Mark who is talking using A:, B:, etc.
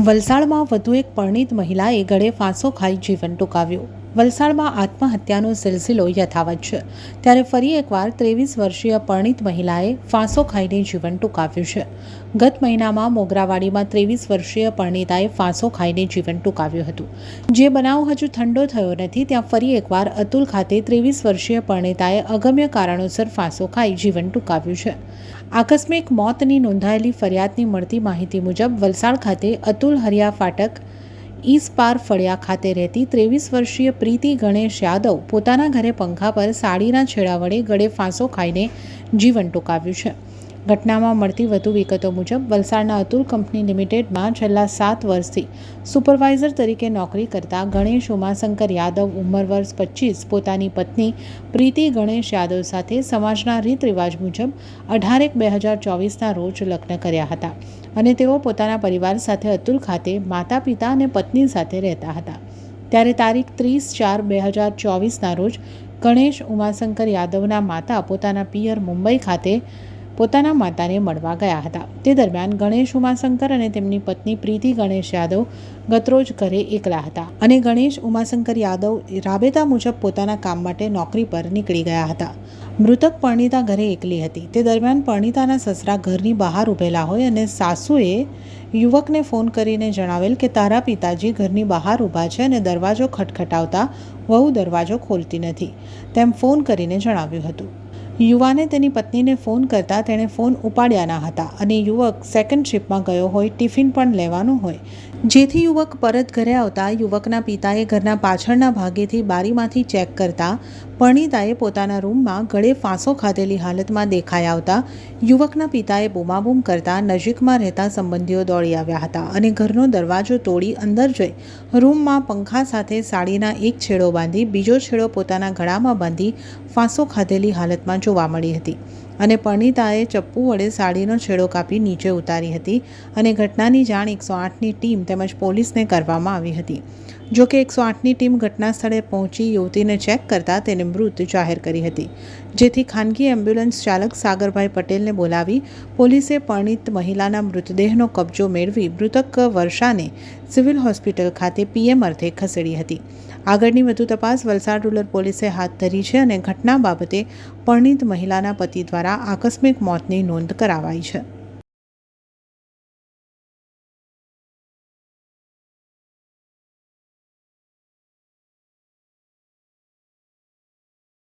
A: વલસાડમાં વધુ એક પરણિત મહિલાએ ગળે ફાંસો ખાઈ જીવન ટૂંકાવ્યું. વલસાડમાં આત્મહત્યાનો સિલસિલો યથાવત છે. ત્યારે ફરી એકવાર ત્રેવીસ વર્ષીય પરણિત મહિલાએ ફાંસો ખાઈને જીવન ટૂંકાવ્યું છે. ગત મહિનામાં મોગરાવાડીમાં ત્રેવીસ વર્ષીય પરણિતાએ ફાંસો ખાઈને જીવન ટૂંકાવ્યું હતું. જે બનાવ હજુ ઠંડો થયો નથી, ત્યાં ફરી એકવાર અતુલ ખાતે ત્રેવીસ વર્ષીય પરણિતાએ અગમ્ય કારણોસર ફાંસો ખાઈ જીવન ટૂંકાવ્યું છે. આકસ્મિક મોતની નોંધાયેલી ફરિયાદની મળતી માહિતી મુજબ વલસાડ ખાતે અતુલ હરિયા ફાટક ઈસપાર ફળિયા ખાતે રહેતી ત્રેવીસ વર્ષીય પ્રીતિ ગણેશ યાદવ પોતાના ઘરે પંખા પર સાડીના છેડા વડે ગળે ફાંસો ખાઈને જીવન ટૂંકાવ્યું છે. ઘટનામાં મળતી વધુ વિગતો મુજબ, વલસાડના અતુલ કંપની લિમિટેડમાં છેલ્લા સાત વર્ષથી સુપરવાઇઝર તરીકે નોકરી કરતા ગણેશ ઉમાશંકર યાદવ ઉંમર વર્ષ પચીસ, પોતાની પત્ની પ્રીતિ ગણેશ યાદવ સાથે સમાજના રીત રિવાજ મુજબ અઢારેક બે હજાર ચોવીસના રોજ લગ્ન કર્યા હતા અને તેઓ પોતાના પરિવાર સાથે અતુલ ખાતે માતા પિતા અને પત્ની સાથે રહેતા હતા. ત્યારે તારીખ ત્રીસ ચાર બે હજાર ચોવીસના રોજ ગણેશ ઉમાશંકર યાદવના માતા પોતાના પિયર મુંબઈ ખાતે પોતાના માતાને મળવા ગયા હતા. તે દરમિયાન ગણેશ ઉમાશંકર અને તેમની પત્ની પ્રીતિ ગણેશ યાદવ ગતરોજ ઘરે એકલા હતા અને ગણેશ ઉમાશંકર યાદવ રાબેતા મુજબ પોતાના કામ માટે નોકરી પર નીકળી ગયા હતા. મૃતક પરણિતા ઘરે એકલી હતી. તે દરમિયાન પરણિતાના સસરા ઘરની બહાર ઊભેલા હોય અને સાસુએ યુવકને ફોન કરીને જણાવેલ કે, તારા પિતાજી ઘરની બહાર ઊભા છે અને દરવાજો ખટખટાવતા વહુ દરવાજો ખોલતી નથી. તેમ ફોન કરીને જણાવ્યું હતું. યુવાને તેની પત્નીને ફોન કરતાં તેણે ફોન ઉપાડ્યા ન હતા અને યુવક સેકન્ડ શિપમાં ગયો હોય, ટિફિન પણ લેવાનું હોય. જેથી યુવક પરત ઘરે આવતા યુવકના પિતાએ ઘરના પાછળના ભાગેથી બારીમાંથી ચેક કરતા પરણિતાએ પોતાના રૂમમાં ગળે ફાંસો ખાધેલી હાલતમાં દેખાઈ આવતા યુવકના પિતાએ બૂમાબૂમ કરતા નજીકમાં રહેતા સંબંધીઓ દોડી આવ્યા હતા અને ઘરનો દરવાજો તોડી અંદર જઈ રૂમમાં પંખા સાથે સાડીના એક છેડો બાંધી બીજો છેડો પોતાના ગળામાં બાંધી ફાંસો ખાધેલી હાલતમાં જોવા મળી હતી અને પરણીતાએ ચપ્પુ વડે સાડીનો છેડો કાપી નીચે ઉતારી હતી અને ઘટનાની જાણ એકસો આઠની ટીમ તેમજ પોલીસને કરવામાં આવી હતી. જો કે એકસો આઠની ટીમ ઘટના સ્થળે પહોંચી યુવતીને ચેક કરતાં તેને મૃત જાહેર કરી હતી. જેથી ખાનગી એમ્બ્યુલન્સ ચાલક સાગરભાઈ પટેલને બોલાવી પોલીસે પરણિત મહિલાના મૃતદેહનો કબજો મેળવી મૃતક વર્ષાને સિવિલ હોસ્પિટલ ખાતે પીએમ અર્થે ખસેડી હતી. આગળની વધુ તપાસ વલસાડ રૂરલ પોલીસે હાથ ધરી છે અને ઘટના બાબતે પરણિત મહિલાના પતિ દ્વારા આકસ્મિક મોતની નોંધ કરાવાઈ છે.